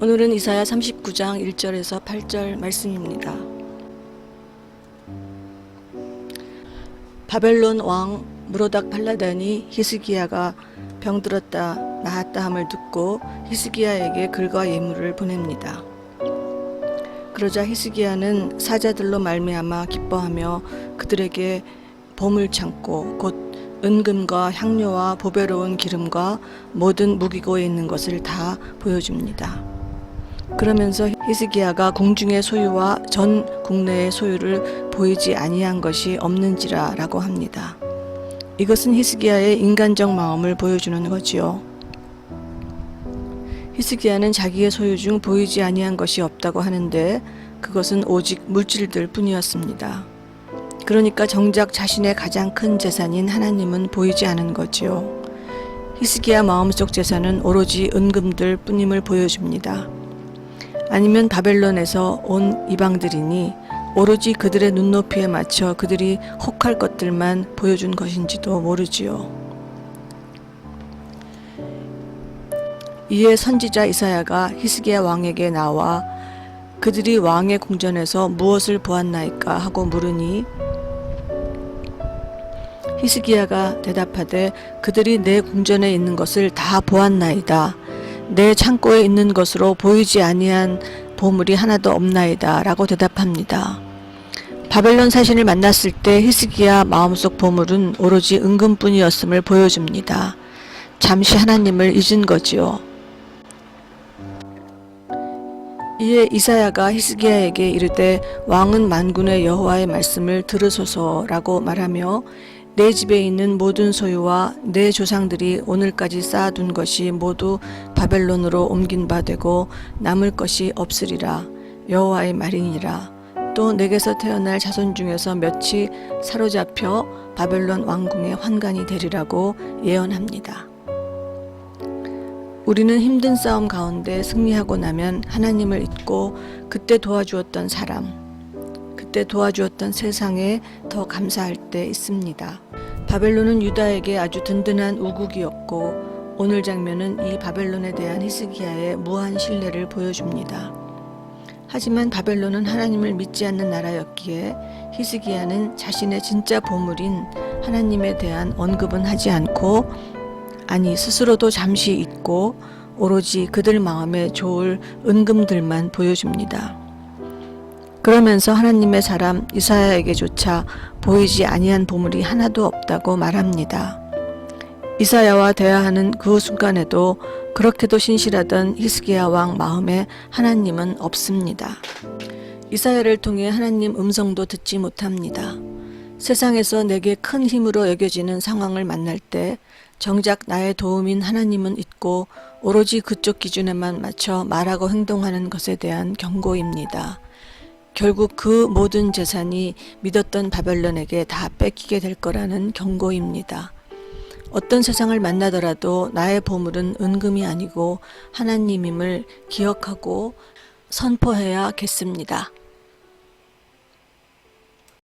오늘은 이사야 39장 1절에서 8절 말씀입니다. 바벨론 왕 무로닥 팔라단이 히스기야가 병들었다 나았다 함을 듣고 히스기야에게 글과 예물을 보냅니다. 그러자 히스기야는 사자들로 말미암아 기뻐하며 그들에게 보물 창고 곧 은금과 향료와 보배로운 기름과 모든 무기고에 있는 것을 다 보여줍니다. 그러면서 히스기야가 궁중의 소유와 전 국내의 소유를 보이지 아니한 것이 없는지라라고 합니다. 이것은 히스기야의 인간적 마음을 보여주는 거지요. 히스기야는 자기의 소유 중 보이지 아니한 것이 없다고 하는데 그것은 오직 물질들 뿐이었습니다. 그러니까 정작 자신의 가장 큰 재산인 하나님은 보이지 않은 거지요. 히스기야 마음속 재산은 오로지 은금들 뿐임을 보여줍니다. 아니면 바벨론에서 온 이방들이니 오로지 그들의 눈높이에 맞춰 그들이 혹할 것들만 보여준 것인지도 모르지요. 이에 선지자 이사야가 히스기야 왕에게 나와 그들이 왕의 궁전에서 무엇을 보았나이까 하고 물으니 히스기야가 대답하되 그들이 내 궁전에 있는 것을 다 보았나이다. 내 창고에 있는 것으로 보이지 아니한 보물이 하나도 없나이다. 라고 대답합니다. 바벨론 사신을 만났을 때 히스기야 마음속 보물은 오로지 은금뿐이었음을 보여줍니다. 잠시 하나님을 잊은 거지요. 이에 이사야가 히스기야에게 이르되 왕은 만군의 여호와의 말씀을 들으소서라고 말하며 내 집에 있는 모든 소유와 내 조상들이 오늘까지 쌓아둔 것이 모두 바벨론으로 옮긴 바 되고 남을 것이 없으리라 여호와의 말이니라 또 내게서 태어날 자손 중에서 몇이 사로잡혀 바벨론 왕궁의 환관이 되리라고 예언합니다. 우리는 힘든 싸움 가운데 승리하고 나면 하나님을 잊고 그때 도와주었던 사람, 그 때 도와주었던 세상에 더 감사할 때 있습니다. 바벨론은 유다에게 아주 든든한 우국이었고 오늘 장면은 이 바벨론에 대한 히스기야의 무한 신뢰를 보여줍니다. 하지만 바벨론은 하나님을 믿지 않는 나라였기에 히스기야는 자신의 진짜 보물인 하나님에 대한 언급은 하지 않고 아니 스스로도 잠시 잊고 오로지 그들 마음에 좋을 은금들만 보여줍니다. 그러면서 하나님의 사람 이사야에게조차 보이지 아니한 보물이 하나도 없다고 말합니다. 이사야와 대화하는 그 순간에도 그렇게도 신실하던 히스기야 왕 마음에 하나님은 없습니다. 이사야를 통해 하나님 음성도 듣지 못합니다. 세상에서 내게 큰 힘으로 여겨지는 상황을 만날 때 정작 나의 도움인 하나님은 잊고 오로지 그쪽 기준에만 맞춰 말하고 행동하는 것에 대한 경고입니다. 결국 그 모든 재산이 믿었던 바벨론에게 다 뺏기게 될 거라는 경고입니다. 어떤 세상을 만나더라도 나의 보물은 은금이 아니고 하나님임을 기억하고 선포해야겠습니다.